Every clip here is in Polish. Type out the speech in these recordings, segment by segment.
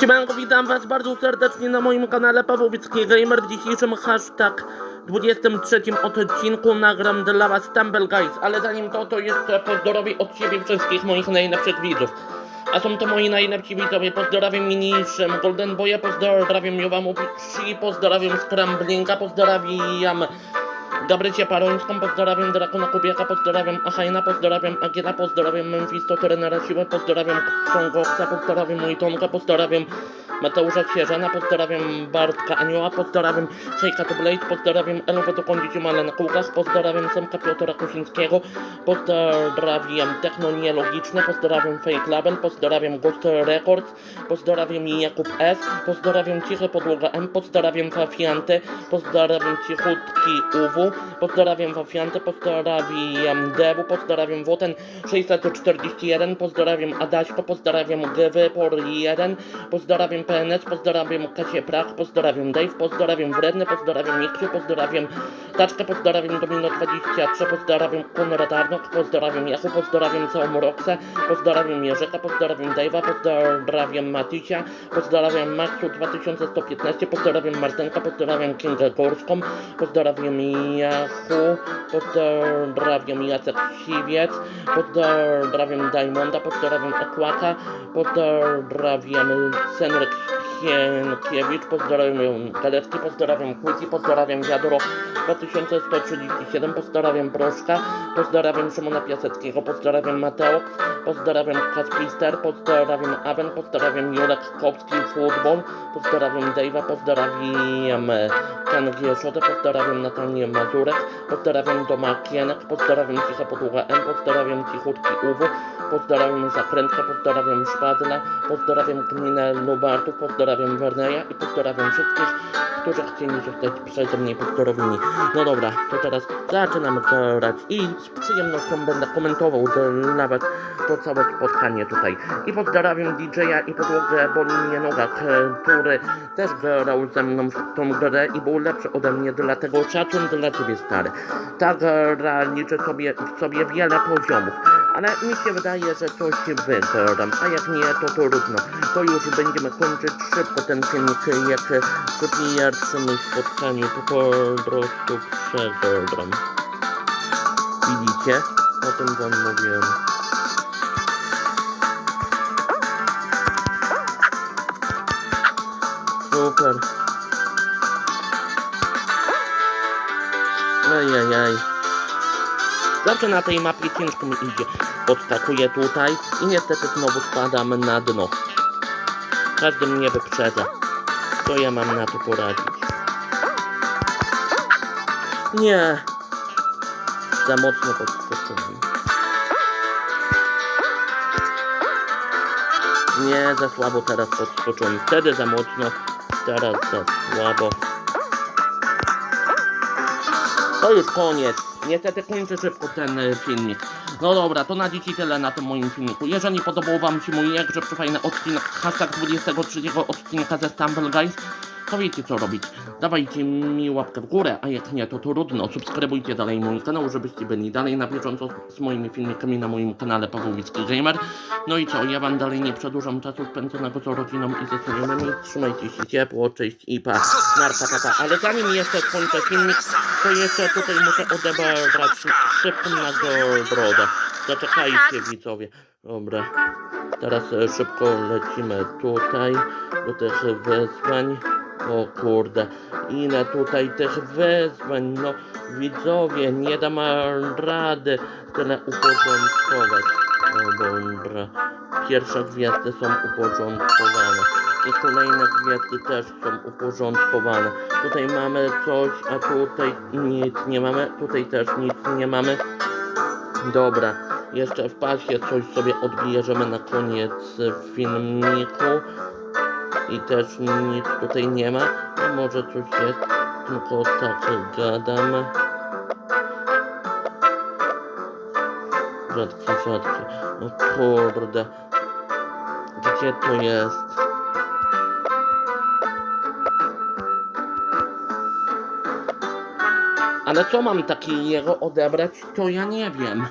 Siemanko, witam was bardzo serdecznie na moim kanale Pawłowicki Gamer. W dzisiejszym hashtag 23 odcinku nagram dla was Stumble Guys, ale zanim to, to jeszcze pozdrowię od siebie wszystkich moich najlepszych widzów. A są to moi najlepsi widzowie. Pozdrawiam Miniszem, Golden Boya, pozdrawiam Jowamushi, pozdrawiam Scramblinga, pozdrawiam Gabrycie Parońską, pozdrawiam Drakona Kubiaka, pozdrawiam Achajna, pozdrawiam Agiela, pozdrawiam Memphisto, trenera siłę, pozdrawiam Songoksa, pozdrawiam Mojtonka, pozdrawiam Mateusza Sierzana, pozdrawiam Bartka Anioła, pozdrawiam Shejka to Blade, pozdrawiam Elowę do Kondiciumale na kółkach, pozdrawiam Semka Piotra Kusińskiego, pozdrawiam Techno Nielogiczne, pozdrawiam Fake Label, pozdrawiam Ghost Records, pozdrawiam Jakub S, pozdrawiam Ciche Podłoga M, pozdrawiam Fafiante, pozdrawiam Cichutki UW, pozdrawiam Fafiante, pozdrawiam Dewu, pozdrawiam Woten 641, pozdrawiam Adaśko, pozdrawiam GW Por 1, pozdrawiam PNS, pozdrawiam Kasię Prach, pozdrawiam Dave, pozdrawiam Wredny, pozdrawiam Miksiu, pozdrawiam Taczkę, pozdrawiam Domino 23, pozdrawiam Konrad Arnok, pozdrawiam Jachu, pozdrawiam całą Roxę, pozdrawiam Jerzyka, pozdrawiam Dave'a, pozdrawiam Matysia, pozdrawiam Maxu 2115, pozdrawiam Martenka, pozdrawiam Kingę Górską, pozdrawiam Jachu, pozdrawiam Jacek Siwiec, pozdrawiam Diamonda, pozdrawiam Ekłaka, pozdrawiam Senryk Sienkiewicz, pozdrawiam Galecki, pozdrawiam Quizy, pozdrawiam Wiadro 2137, pozdrawiam Proszka, pozdrawiam Szymona Piaseckiego, pozdrawiam Mateo, pozdrawiam Kaspister, pozdrawiam Aven, pozdrawiam Jurek Kopski Futbol, pozdrawiam Dave'a, pozdrawiam Ken Gieszotę, pozdrawiam Natalię Mazurek, pozdrawiam Doma Kienek, pozdrawiam Cicha Podługa M, pozdrawiam Cichutki Uwu, pozdrawiam Zakrętkę, pozdrawiam Szpadla, pozdrawiam Gminę Lubartów, pozdrawiam Werneja i pozdrawiam wszystkich, którzy chcieli zostać przeze mnie pozdrowieni. No dobra, to teraz zaczynam grać i z przyjemnością będę komentował was to całe spotkanie tutaj. I pozdrawiam DJ-a i podłogę boli mnie noga, który też grał ze mną w tą grę i był lepszy ode mnie, dlatego szacun dla ciebie stary. Ta gra liczy sobie, w sobie wiele poziomów, ale mi się wydaje, że coś wygram, a jak nie, to trudno. To już będziemy kończyć szybko ten filmik, jak przy pierwszym spotkaniu to po prostu przegram. Widzicie? O tym wam mówiłem. Super. Ajajaj. Zawsze na tej mapie ciężko mi idzie. Podskakuję tutaj i niestety znowu spadam na dno. Każdy mnie wyprzedza. Co ja mam na to poradzić? Nie. Za mocno podskoczyłem. Nie, za słabo teraz podskoczyłem. Wtedy za mocno, teraz za słabo. To już koniec. Niestety kończę szybko ten e, filmik. No dobra, to na dziś tyle na tym moim filmiku. Jeżeli podobał wam się mój jakże fajny odcinek, hashtag 23 odcinka ze Stumble Guys, to wiecie co robić. Dawajcie mi łapkę w górę, a jak nie to trudno. Subskrybujcie dalej mój kanał, żebyście byli dalej na bieżąco z moimi filmikami na moim kanale Pawłowicki Gamer. No i co, ja wam dalej nie przedłużam czasu spędzonego z rodziną i ze znajomymi. Trzymajcie się ciepło, cześć i pa. Narka papa. Ale zanim jeszcze skończę filmik, to jeszcze tutaj muszę odebrać szybką nagrodę. Zaczekajcie widzowie. Dobra. Teraz e, szybko lecimy tutaj do tych wyzwań. O kurde, ile tutaj tych wyzwań, no widzowie, nie dam rady tyle uporządkować. O dobra, pierwsze gwiazdy są uporządkowane i kolejne gwiazdy też są uporządkowane. Tutaj mamy coś, a tutaj nic nie mamy, tutaj też nic nie mamy. Dobra, jeszcze w pasie coś sobie odbierzemy na koniec filmiku. I też nic tutaj nie ma. A może coś jest, tylko tak gadam. Rzadkie, rzadkie. No kurde. Gdzie to jest? Ale co mam takiego odebrać, to ja nie wiem.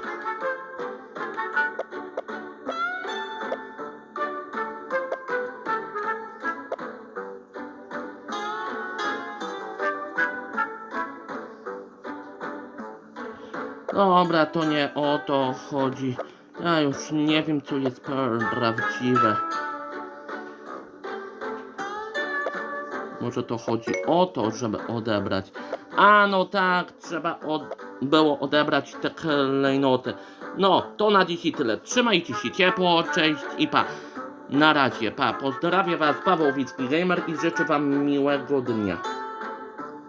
Dobra, to nie o to chodzi. Ja już nie wiem, co jest prawdziwe. Może to chodzi o to, żeby odebrać. A no tak, trzeba od... było odebrać te klejnoty. No, to na dzisiaj tyle. Trzymajcie się ciepło, cześć i pa. Na razie, pa. Pozdrawiam Was, Paweł Wicki Gamer i życzę Wam miłego dnia.